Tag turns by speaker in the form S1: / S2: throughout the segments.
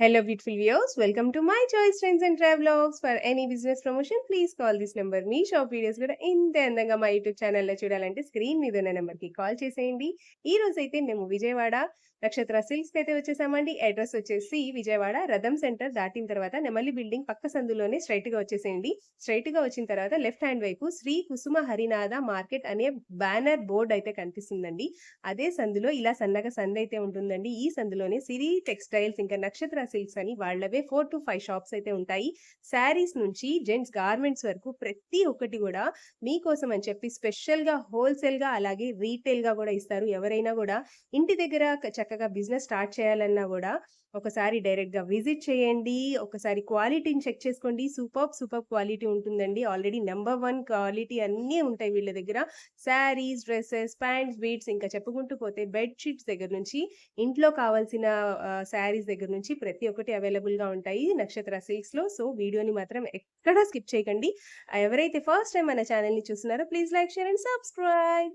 S1: Hello beautiful views welcome to my choice friends and travels for any business promotion please call this number me shop videos కూడా ఇంత అందంగా మా YouTube ఛానల్లో చూడాలంటే screen మీద ఉన్న నెంబర్కి కాల్ చేసేయండి. ఈ రోజు అయితే మేము విజయవాడ నక్షత్ర సిల్క్స్ అయితే వచ్చేసామండి. అడ్రస్ వచ్చేసి విజయవాడ రథం సెంటర్ దాటిన తర్వాత నెమలి బిల్డింగ్ పక్క సందులోనే స్ట్రైట్గా వచ్చేసేయండి. స్ట్రైట్గా వచ్చిన తర్వాత లెఫ్ట్ హ్యాండ్ వైపు శ్రీ కుసుమ హరినాథ మార్కెట్ అనే బ్యానర్ బోర్డ్ అయితే కనిపిస్తుందండి. అదే సందులో ఇలా సన్నగా సందు అయితే ఉంటుందండి. ఈ సందులోనే సిరి టెక్స్టైల్స్ ఇంకా నక్షత్ర సిల్క్స్ అని వాళ్ళవే ఫోర్ టు ఫైవ్ షాప్స్ అయితే ఉంటాయి. శారీస్ నుంచి జెంట్స్ గార్మెంట్స్ వరకు ప్రతి ఒక్కటి కూడా మీకోసం అని చెప్పి స్పెషల్గా హోల్సేల్గా అలాగే రీటైల్గా కూడా ఇస్తారు. ఎవరైనా కూడా ఇంటి దగ్గర చక్కగా బిజినెస్ స్టార్ట్ చేయాలన్నా కూడా ఒకసారి డైరెక్ట్గా విజిట్ చేయండి ఒకసారి క్వాలిటీని చెక్ చేసుకోండి. సూపర్ సూపర్ క్వాలిటీ ఉంటుందండి. ఆల్రెడీ నెంబర్ వన్ క్వాలిటీ అన్నీ ఉంటాయి వీళ్ళ దగ్గర. శారీస్ డ్రెస్సెస్ ప్యాంట్స్ బీట్స్ ఇంకా చెప్పుకుంటూ పోతే బెడ్షీట్స్ దగ్గర నుంచి ఇంట్లో కావాల్సిన శారీస్ దగ్గర నుంచి ప్రతి ఒక్కటి అవైలబుల్గా ఉంటాయి నక్షత్ర సిల్క్స్లో. సో వీడియోని మాత్రం ఎక్కడా స్కిప్ చేయకండి. ఎవరైతే ఫస్ట్ టైం మన ఛానల్ని చూస్తున్నారో please like share and subscribe.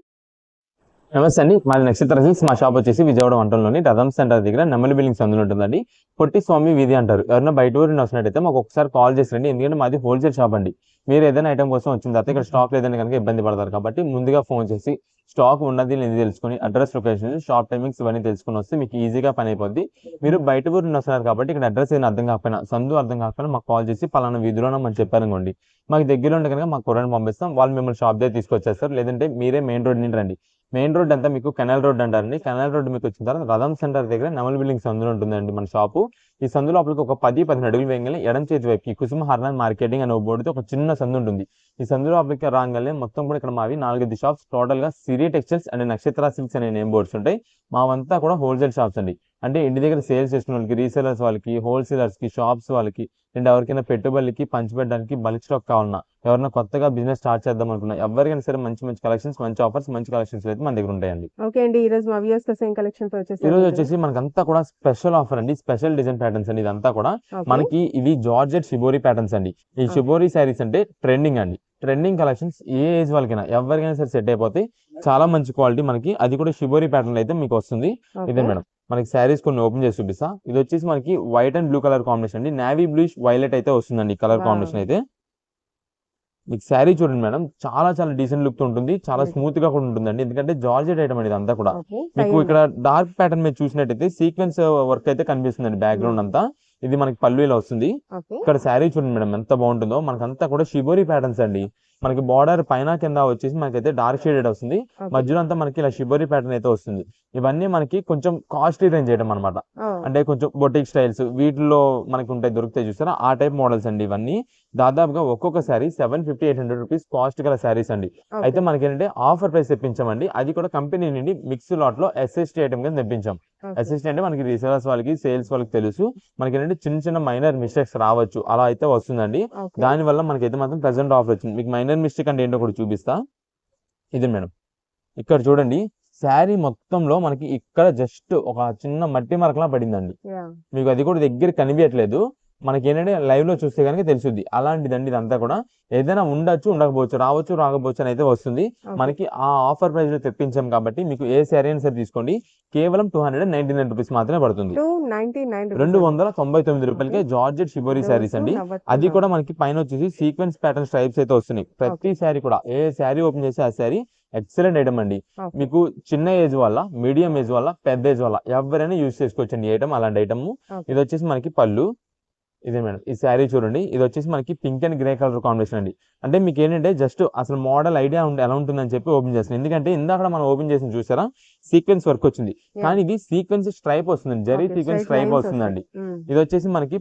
S2: నమస్తే అండి. మాది నక్షత్ర సిల్స్ మా షాప్ వచ్చేసి విజయవాడ వంటల్లోని రథం సెంటర్ దగ్గర నెమ్మలి బిల్డింగ్స్ అందులో ఉంటుందండి. పొట్టి స్వామి వీధి అంటారు. ఎవరైనా బయట ఊరిని వస్తున్నట్టయితే మాకు ఒకసారి కాల్ చేసి రండి ఎందుకంటే మాది హోల్సేల్ షాప్ అండి. మీరు ఏదైనా ఐటమ్ కోసం వచ్చిన తర్వాత ఇక్కడ స్టాక్ లేదని కనుక ఇబ్బంది పడతారు కాబట్టి ముందుగా ఫోన్ చేసి స్టాక్ ఉన్నది లేని తెలుసుకుని అడ్రస్ లొకేషన్ షాప్ టైమింగ్స్ ఇవన్నీ తెలుసుకొని వస్తే మీకు ఈజీగా పని అయిపోద్ది. మీరు బయట ఊరిని వస్తున్నారు కాబట్టి ఇక్కడ అడ్రస్ ఏదైనా అర్థం కాకపోయినా సందు అర్థం కాకపోయినా మాకు కాల్ చేసి పలానా వీధిలోనే మనం చెప్పారనుకోండి. మాకు దగ్గరలో ఉంటే కనుక మాకు కుర్రని పంపిస్తాం. వాళ్ళు మిమ్మల్ని షాప్ దగ్గర తీసుకొచ్చేస్తారు. లేదంటే మీరే మెయిన్ రోడ్ నుండి రండి. మెయిన్ రోడ్ అంతా మీకు కెనాల్ రోడ్ అంటారండి. కెనాల్ రోడ్ మీకు వచ్చిన తర్వాత రథం సెంటర్ దగ్గర నమల్ బిల్డింగ్ అందులో ఉంటుందండి మన షాపు. ఈ సందు లోపలికి ఒక పది పదిహేను అడుగులు వేయగానే ఎడం చేతి వైపుకి కుసుమ హర్నాన్ మార్కెటింగ్ అనే బోర్డుతో ఒక చిన్న సందు ఉంటుంది. ఈ సందు లోపలికి రాగానే మొత్తం కూడా ఇక్కడ మావి నాలుగైదు షాప్స్ టోటల్గా Siri textiles and Nakshatra silks అనే నేమ్ బోర్డ్స్ ఉంటాయి. మావంతా కూడా హోల్సేల్ షాప్స్ అండి. అంటే ఇంటి దగ్గర సేల్స్ చేసుకున్న వాళ్ళకి రీసేలర్స్ వాళ్ళకి హోల్సేలర్స్కి షాప్స్ వాళ్ళకి అండ్ ఎవరికైనా పెట్టుబడికి పంచిపెట్టడానికి బల్క్ స్టాక్ కావాలన్నా ఎవరైనా కొత్తగా బిజినెస్ స్టార్ట్ చేద్దాం అనుకున్నా ఎవరికైనా సరే మంచి మంచి కలెక్షన్స్ మంచి ఆఫర్స్ మంచి కలెక్షన్స్ అయితే మన దగ్గర ఉంటాయండి.
S1: ఓకే అండి ఈ రోజు మా వ్యూస్ కోసం కలెక్షన్స్ వచ్చేసి
S2: ఈ రోజు వచ్చేసి మనకంతా కూడా స్పెషల్ ఆఫర్ అండి స్పెషల్ డిజైన్ ప్యాటర్న్స్ అండి ఇదంతా కూడా. మనకి ఇవి జార్జెట్ షిబోరి ప్యాటర్న్స్ అండి. ఈ. షిబోరి శారీస్ అంటే ట్రెండింగ్ అండి. ట్రెండింగ్ కలెక్షన్స్ ఏ ఏజ్ వాళ్ళకైనా ఎవరికైనా సరే సెట్ అయిపోతాయి. చాలా మంచి క్వాలిటీ మనకి. అది కూడా షిబోరి ప్యాటర్న్ అయితే మీకు వస్తుంది. ఇదే మేడం. మనకి శారీస్ కొన్ని ఓపెన్ చేసి చూపిస్తా. ఇది వచ్చేసి మనకి white and blue colour combination అండి. నావీ బ్లూష్ వైలెట్ అయితే వస్తుందండి కలర్. కాంబినేషన్ అయితే. మీకు శారీ చూడండి మేడం. చాలా చాలా డీసెంట్ లుక్ ఉంటుంది. చాలా. స్మూత్గా కూడా ఉంటుందండి. ఎందుకంటే జార్జెట్ ఐటమ్ అండి ఇదంతా కూడా. మీకు ఇక్కడ డార్క్ ప్యాటర్న్ మీద చూసినట్టయితే సీక్వెన్స్ వర్క్ అయితే కనిపిస్తుందండి బ్యాక్గ్రౌండ్ అంతా. ఇది మనకి ఇలా వస్తుంది. ఇక్కడ శారీ చూడండి మేడం ఎంత బాగుంటుందో. మనకంతా కూడా షిబోరి ప్యాటర్న్స్ అండి. మనకి బార్డర్ పైన కింద వచ్చేసి మనకైతే డార్క్ షేడెడ్ వస్తుంది. మధ్యలో అంతా మనకి ఇలా షిబోరి ప్యాటర్న్ అయితే వస్తుంది. ఇవన్నీ మనకి కొంచెం కాస్ట్లీ రేంజ్ చేయడం అనమాట అంటే కొంచెం బొటిక్ స్టైల్స్ వీటిలో మనకి ఉంటాయి దొరుకుతాయి చూస్తారా ఆ టైప్ మోడల్స్ అండి ఇవన్నీ. దాదాపుగా ఒక్కొక్క sari seven fifty eight hundred rupees cost గల శారీస్ అండి. అయితే మనకి ఏంటంటే ఆఫర్ ప్రైస్ తెప్పించామండి. అది కూడా కంపెనీ నుండి మిక్స్ లాట్లో ఎస్ఎస్టీ ఐటమ్ కింద తెప్పించాం. ఎస్ఎస్టీ అంటే మనకి రీసేలర్స్ వాళ్ళకి సేల్స్ వాళ్ళకి తెలుసు. మనకి ఏంటంటే చిన్న చిన్న మైనర్ మిస్టేక్స్ రావచ్చు. అలా అయితే వస్తుందండి. దాని వల్ల మనకైతే మాత్రం ప్రెసెంట్ ఆఫర్ వచ్చింది. మీకు మైనర్ మిస్టేక్ అంటే ఏంటో కూడా చూపిస్తా. ఇది మేడం. ఇక్కడ చూడండి. శారీ మొత్తంలో మనకి ఇక్కడ జస్ట్ ఒక చిన్న మట్టి మరకలా పడిందండి. మీకు అది కూడా దగ్గర కనిపించట్లేదు. మనకి ఏంటంటే లైవ్లో చూస్తే కనుక తెలుసుద్ది అలాంటిదండి ఇదంతా కూడా. ఏదైనా ఉండొచ్చు ఉండకపోవచ్చు రావచ్చు రాకపోవచ్చు అని అయితే వస్తుంది. మనకి ఆ ఆఫర్ ప్రైస్లో తెప్పించాం కాబట్టి మీకు ఏ శారీ అయినా సరే తీసుకోండి. కేవలం two hundred ninety nine rupees మాత్రమే పడుతుంది. రెండు వందల తొంభై తొమ్మిది రూపాయలకే జార్జెట్ షిబోరి శారీస్ అండి. అది కూడా మనకి పైన వచ్చేసి సీక్వెన్స్ ప్యాటర్న్ స్ట్రైప్స్ అయితే వస్తున్నాయి. ప్రతి శారీ కూడా ఏ శారీ ఓపెన్ చేసి ఆ శారీ ఎక్సలెంట్ ఐటమ్ అండి. మీకు చిన్న ఏజ్ వల్ల మీడియం ఏజ్ వల్ల పెద్ద ఏజ్ వల్ల ఎవరైనా యూజ్ చేసుకోవచ్చు అండి ఐటమ్ అలాంటి ఐటమ్. ఇది వచ్చేసి మనకి పళ్ళు. ఇదే మేడం. ఈ శారీ చూడండి. ఇది వచ్చేసి మనకి pink and grey colour combination అండి. అంటే మీకు ఏంటంటే జస్ట్ అసలు మోడల్ ఐడియా ఉంటే ఎలా ఉంటుందని చెప్పి ఓపెన్ చేస్తాను ఎందుకంటే ఇందాక మనం ఓపెన్ చేసిన చూసారా? సీక్వెన్స్ వర్క్ వచ్చింది. కానీ ఇది సీక్వెన్స్ స్ట్రైప్ వస్తుంది జరీ సీక్వెన్స్ స్ట్రైప్ వస్తుందండి. ఇది వచ్చేసి మనకి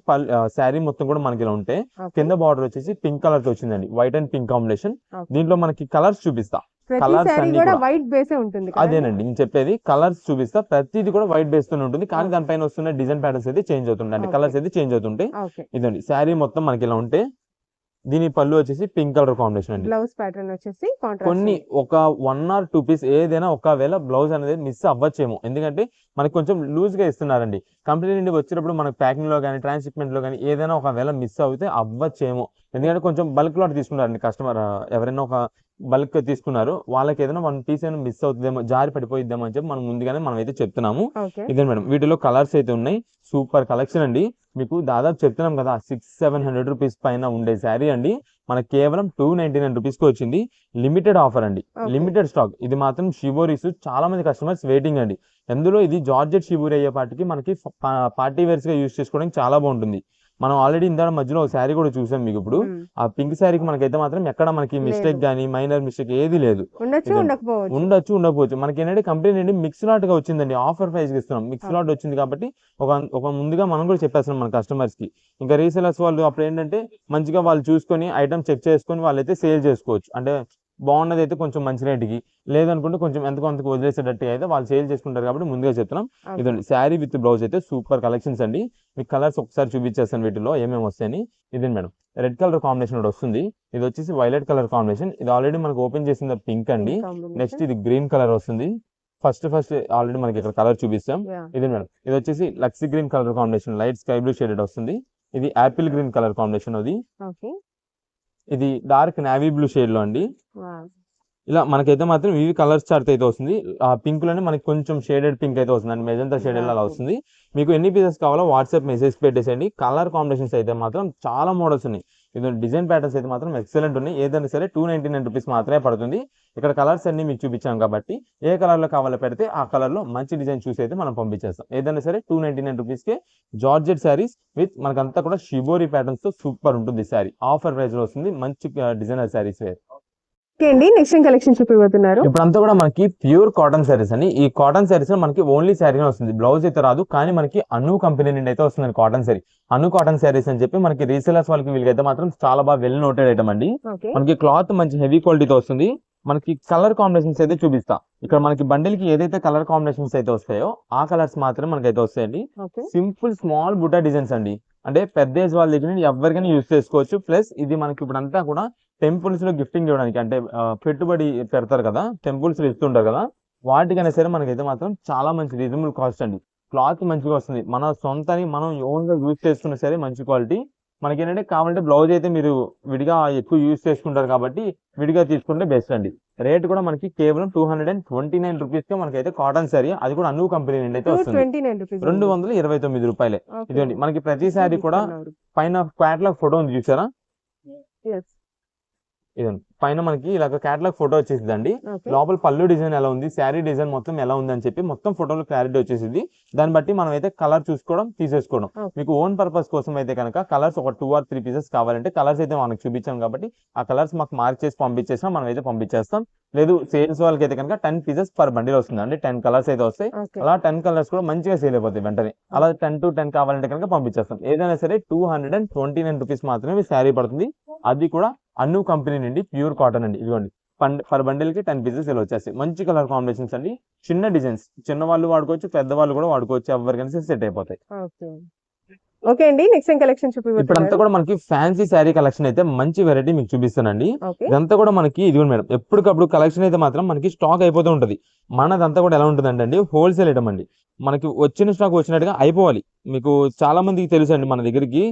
S2: శారీ మొత్తం కూడా మనకి ఇలా ఉంటే కింద బార్డర్ వచ్చేసి పింక్ కలర్తో వచ్చిందండి వైట్ అండ్ పింక్ కాంబినేషన్. దీంట్లో మనకి కలర్స్ చూపిస్తా.
S1: సారీ
S2: అన్నీ
S1: కూడా. వైట్ బేసే ఉంటుంది?
S2: అదేనండి. నేను చెప్పేది కలర్స్ చూపిస్తా. ప్రతిది కూడా వైట్ బేస్ తోనే ఉంటుంది. కానీ. దానిపైన వస్తున్న డిజైన్ ప్యాటర్న్స్ అయితే చేంజ్ అవుతుంటాయి.
S1: Okay.
S2: కలర్స్ అయితే చేంజ్ అవుతుంటాయి. ఇదండి. శారీ మొత్తం మనకి ఇలా ఉంటే దీని పళ్ళు వచ్చేసి పింక్ కలర్ కాంబినేషన్ అండి.
S1: బ్లౌజ్ ప్యాటర్న్ వచ్చేసి
S2: కొన్ని ఒక వన్ ఆర్ టూ పీస్ ఏదైనా ఒకవేళ బ్లౌజ్ అనేది మిస్ అవ్వచ్చేమో. ఎందుకంటే మనకి కొంచెం లూజ్గా ఇస్తున్నారండి. కంపెనీ నుండి వచ్చేటప్పుడు మనకి ప్యాకింగ్లో కానీ ట్రాన్స్షిప్మెంట్లో కానీ ఏదైనా ఒకవేళ మిస్ అవుతే అవ్వచ్చేమో. ఎందుకంటే కొంచెం బల్క్ లాట్ తీసుకుంటారండి కస్టమర్ ఎవరైనా ఒక బల్క్ తీసుకున్నారు. వాళ్ళకి ఏదైనా వన్ పీస్ అయినా మిస్ అవుతుందేమో జారి పడిపోయిద్దేమో అని చెప్పి మనం ముందుగానే మనం అయితే చెప్తున్నాము ఇదే మేడం వీటిలో కలర్స్ అయితే ఉన్నాయి. సూపర్ కలెక్షన్ అండి. మీకు దాదాపు చెప్తున్నాం కదా సిక్స్ సెవెన్ హండ్రెడ్ రూపీస్ పైన ఉండే శారీ అండి. మనకి కేవలం టూ నైన్టీ నైన్ రూపీస్కి వచ్చింది. లిమిటెడ్ ఆఫర్ అండి. Limited stock. ఇది మాత్రం షిబోరీస్ చాలా మంది కస్టమర్స్ వెయిటింగ్ అండి. అందులో ఇది జార్జెట్ షిబోరి అయ్యే పాటికి మనకి పార్టీ వేర్స్గా యూస్ చేసుకోవడానికి చాలా బాగుంటుంది. మనం ఆల్రెడీ ఇందా మధ్యలో ఒక శారీ కూడా చూసాం మీకు ఇప్పుడు. ఆ పింక్ శారీకి మనకైతే మాత్రం ఎక్కడ మనకి మిస్టేక్. కానీ మైనర్ మిస్టేక్ ఏది లేదు.
S1: ఉండొచ్చు. ఉండకపోవచ్చు.
S2: ఉండొచ్చు ఉండకపోవచ్చు. మనకి ఏంటంటే కంపెనీ నుండి మిక్స్ లాట్గా వచ్చిందండి. ఆఫర్ ప్రైస్ ఇస్తున్నాం. మిక్స్ లాట్ వచ్చింది కాబట్టి ఒక ఒక ముందుగా మనం కూడా చెప్పేస్తున్నాం మన కస్టమర్స్కి. ఇంకా రీసెలర్స్ వాళ్ళు అప్పుడు ఏంటంటే మంచిగా వాళ్ళు చూసుకొని ఐటమ్ చెక్ చేసుకొని వాళ్ళైతే సేల్ చేసుకోవచ్చు. అంటే బాగున్నది అయితే కొంచెం మంచి రేటుకి. లేదనుకుంటే కొంచెం ఎంత కొంతకు వదిలేసేటట్టుగా అయితే వాళ్ళు సేల్ చేసుకుంటారు కాబట్టి ముందుగా చెప్తున్నాం. ఇదండి శారీ విత్ బ్లౌజ్ అయితే సూపర్ కలెక్షన్స్ అండి. మీకు కలర్స్ ఒకసారి చూపించేస్తాను వీటిలో ఏమేమి వస్తాయని. ఇదండి మేడం రెడ్ కలర్ కాంబినేషన్ కూడా వస్తుంది. ఇది వచ్చేసి వైలెట్ కలర్ కాంబినేషన్. ఇది ఆల్రెడీ మనకు ఓపెన్ చేసిన పింక్ అండి. నెక్స్ట్ ఇది గ్రీన్ కలర్ వస్తుంది. ఫస్ట్ ఫస్ట్ ఆల్రెడీ మనకి ఇక్కడ కలర్ చూపిస్తాం. ఇది మేడం ఇది వచ్చేసి లక్సీ green colour combination. Light sky blue shaded వస్తుంది. ఇది యాపిల్ గ్రీన్ కలర్ కాంబినేషన్ అది. ఇది డార్క్ నావీ బ్లూ షేడ్లో అండి. ఇలా మనకైతే మాత్రం ఇవి కలర్స్ చార్ట్ అయితే వస్తుంది. ఆ పింక్లోనే మనకి కొంచెం షేడెడ్ పింక్ అయితే వస్తుంది. అండి మెజంతా షేడెడ్ అలా వస్తుంది. మీకు ఎన్ని పీసెస్ కావాలో వాట్సాప్ మెసేజ్ పెట్టేసేయండి. కలర్ కాంబినేషన్స్ అయితే మాత్రం చాలా మోడల్స్ ఉన్నాయి. ఇది డిజైన్ ప్యాటర్న్స్ అయితే మాత్రం ఎక్సలెంట్ ఉన్నాయి. ఏదైనా సరే టూ నైన్టీ నైన్ రూపీస్ మాత్రమే పడుతుంది. ఇక్కడ కలర్స్ అన్ని మీకు చూపించాం కాబట్టి ఏ కలర్లో కావాలో పెడితే ఆ కలర్లో మంచి డిజైన్ చూసి అయితే మనం పంపించేస్తాం. ఏదైనా సరే టూ నైన్టీ నైన్ రూపీస్కి జార్జెట్ శారీస్ విత్ మనకంతా కూడా షిబోరి ప్యాటర్న్స్తో సూపర్ ఉంటుంది శారీ ఆఫర్ ప్రైస్లో వస్తుంది. మంచి డిజైనర్ శారీస్ వేర్.
S1: అండి నెక్స్ట్ ఏం కలెక్షన్ చూపిపోతున్నారు
S2: ఇప్పుడంతా కూడా మనకి ప్యూర్ కాటన్ శారీస్ అండి. ఈ కాటన్ శారీస్లో మనకి ఓన్లీ శారీ వస్తుంది. బ్లౌజ్ అయితే రాదు కానీ మనకి అను కంపెనీ నుండి అయితే వస్తుంది కాటన్ శారీ అను కాటన్ శారీస్ అని చెప్పి మనకి రీసేలర్స్ వాళ్ళకి వీళ్ళకైతే మాత్రం చాలా బాగా వెల్ నోటెడ్ ఐటమ్ అండి. మనకి క్లాత్ మంచి హెవీ క్వాలిటీతో వస్తుంది. మనకి కలర్ కాంబినేషన్స్ అయితే చూపిస్తా. ఇక్కడ మనకి బండిల్కి ఏదైతే కలర్ కాంబినేషన్స్ అయితే వస్తాయో ఆ కలర్స్ మాత్రమే మనకైతే వస్తాయండి. సింపుల్ స్మాల్ బుటా డిజైన్స్ అండి. అంటే పెద్ద ఏజ్ వాళ్ళ దగ్గర ఎవరికైనా యూస్ చేసుకోవచ్చు. ప్లస్ ఇది మనకి ఇప్పుడు అంతా కూడా టెంపుల్స్లో గిఫ్టింగ్ ఇవ్వడానికి అంటే పెట్టుబడి పెడతారు కదా టెంపుల్స్లో ఇస్తుంటారు కదా వాటికైనా సరే మనకైతే మాత్రం చాలా మంచి రీజనబుల్ కాస్ట్ అండి. క్లాత్ మంచిగా వస్తుంది. మన సొంతని మనం ఓన్గా యూస్ చేసుకున్న సరే మంచి క్వాలిటీ. మనకి ఏంటంటే కావాలంటే బ్లౌజ్ అయితే మీరు విడిగా ఎక్కువ యూస్ చేసుకుంటారు కాబట్టి విడిగా తీసుకుంటే బెస్ట్ అండి. రేట్ కూడా మనకి కేవలం two hundred and twenty nine రూపీస్కి మనకైతే కాటన్ సారీ అది కూడా అను కంపెనీ నుండి అయితే వస్తుంది. రెండు వందల ఇరవై తొమ్మిది రూపాయలే. ఇదండి మనకి ప్రతి సారీ కూడా పైన క్యాటలాగ్ ఫోటో ఉంది చూసారా? ఇదండి పైన మనకి ఇలాగ క్యాటలాగ్ ఫోటో వచ్చేసిందండి లోపల పళ్ళు డిజైన్ ఎలా ఉంది శారీ డిజైన్ మొత్తం ఎలా ఉంది అని చెప్పి మొత్తం ఫోటోలో క్లారిటీ వచ్చేసింది దాన్ని బట్టి మనం అయితే కలర్ చూసుకోవడం తీసేసుకోవడం. మీకు ఓన్ పర్పస్ కోసం అయితే కనుక కలర్స్ ఒక టూ ఆర్ త్రీ పీసెస్ కావాలంటే కలర్స్ అయితే మనకు చూపించాం కాబట్టి ఆ కలర్స్ మాకు మార్క్ చేసి పంపించేసినా మనం అయితే పంపించేస్తాం. లేదు సేల్స్ వాళ్ళకి అయితే కనుక టెన్ పీసెస్ పర్ బండిల్ వస్తుంది అంటే టెన్ కలర్స్ అయితే వస్తాయి. అలా టెన్ కలర్స్ కూడా మంచిగా సేల్ అయిపోతాయి వెంటనే. అలా టెన్ టు టెన్ కావాలంటే కనుక పంపించేస్తాం. ఏదైనా సరే two hundred and twenty nine rupees మాత్రమే శారీ పడుతుంది. అది కూడా అన్ను కంపెనీ నుండి ప్యూర్ కాటన్ అండి. ఇదిగోండి. పర్ బండిల్కి టెన్ పీసెస్ ఇలా వచ్చేస్తాయి. మంచి కలర్ కాంబినేషన్స్ అండి. చిన్న డిజైన్స్ చిన్న వాళ్ళు వాడుకోవచ్చు పెద్దవాళ్ళు కూడా వాడుకోవచ్చు. ఎవరికైనా సెట్ అయిపోతాయి.
S1: ఓకే అండి నెక్స్ట్ కలెక్షన్
S2: ఇప్పుడంతా
S1: చూపిపోతున్నారు
S2: కూడా మనకి ఫ్యాన్సీ శారీ కలెక్షన్ అయితే మంచి వెరైటీ మీకు చూపిస్తానండి. ఇదంతా కూడా మనకి ఇదిగోండి మేడం ఎప్పటికప్పుడు కలెక్షన్ అయితే మాత్రం మనకి స్టాక్ అయిపోతూ ఉంటుంది. మనదంతా కూడా ఎలా ఉంటుందంటే అండి హోల్సేల్ ఐటమ్ అండి. మనకి వచ్చిన స్టాక్ వచ్చినట్టుగా అయిపోవాలి. మీకు చాలా మందికి తెలుసు అండి మన దగ్గరికి.